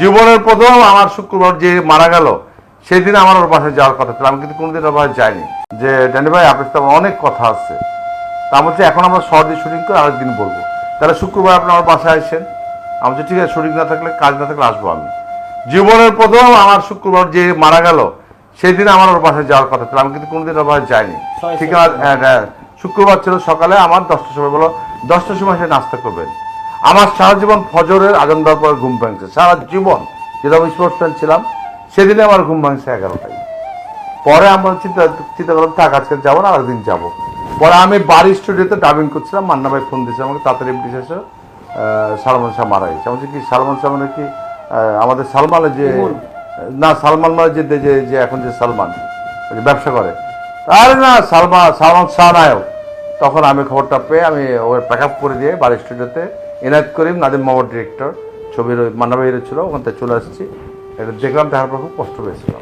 জীবনের প্রথম আমার শুক্রবার যে মারা গেল সেদিন আমার ওর বাসায় যাওয়ার কথা ছিল। আমি কিন্তু কোনোদিন ওর বাসায় যাইনি। যে ড্যানি ভাই আপনার সাথে আমার অনেক কথা আছে। তা বলছে এখন আমরা শর্টে শুটিং করে আরেকদিন বলব। তাহলে শুক্রবার আপনি আমার বাসায় আসেন। আমি বলছি ঠিক আছে শুটিং না থাকলে কাজ না থাকলে আসব আমি। জীবনের প্রথম আমার শুক্রবার যে মারা গেল সেদিন আমার ওর বাসায় যাওয়ার কথা ছিল। আমি কিন্তু কোনোদিন ওর বাসায় যাইনি। ঠিক আছে হ্যাঁ, হ্যাঁ। শুক্রবার ছিল সকালে আমার দশটার সময় বলো দশটার সময় সে নাস্তা করবেন। আমার সারা জীবন ফজরের আজান দেওয়ার পর ঘুম ভাঙছে। সারা জীবন যেটা আমি স্পোর্টসম্যান ছিলাম সেদিনে আমার ঘুম ভাঙছে এগারোটায়। পরে আমরা চিন্তা চিন্তা করলাম থাক আজকে যাব না আরেকদিন যাব। পরে আমি বাড়ি স্টুডিওতে ডাবিং করছিলাম মান্না ভাই ফোন দিয়েছে আমাকে তাড়াতাড়ি এসে। সালমান শাহ মারা গেছে। আমি কি সালমান শাহ মানে কি? আমাদের সালমানের যে না সালমান মানে যে যে যে এখন যে সালমান ব্যবসা করে। আরে না সালমান সালমান শাহ নায়ক। তখন আমি খবরটা পেয়ে আমি ওর প্যাক আপ করে দিয়ে বাড়ি স্টুডিওতে এনায়ত করিম, নাদিম মামার ডিরেক্টর ছবির ওই ছিল, ওখান থেকে চলে আসছি। এটা দেখলাম পর খুব কষ্ট পেয়েছিলাম।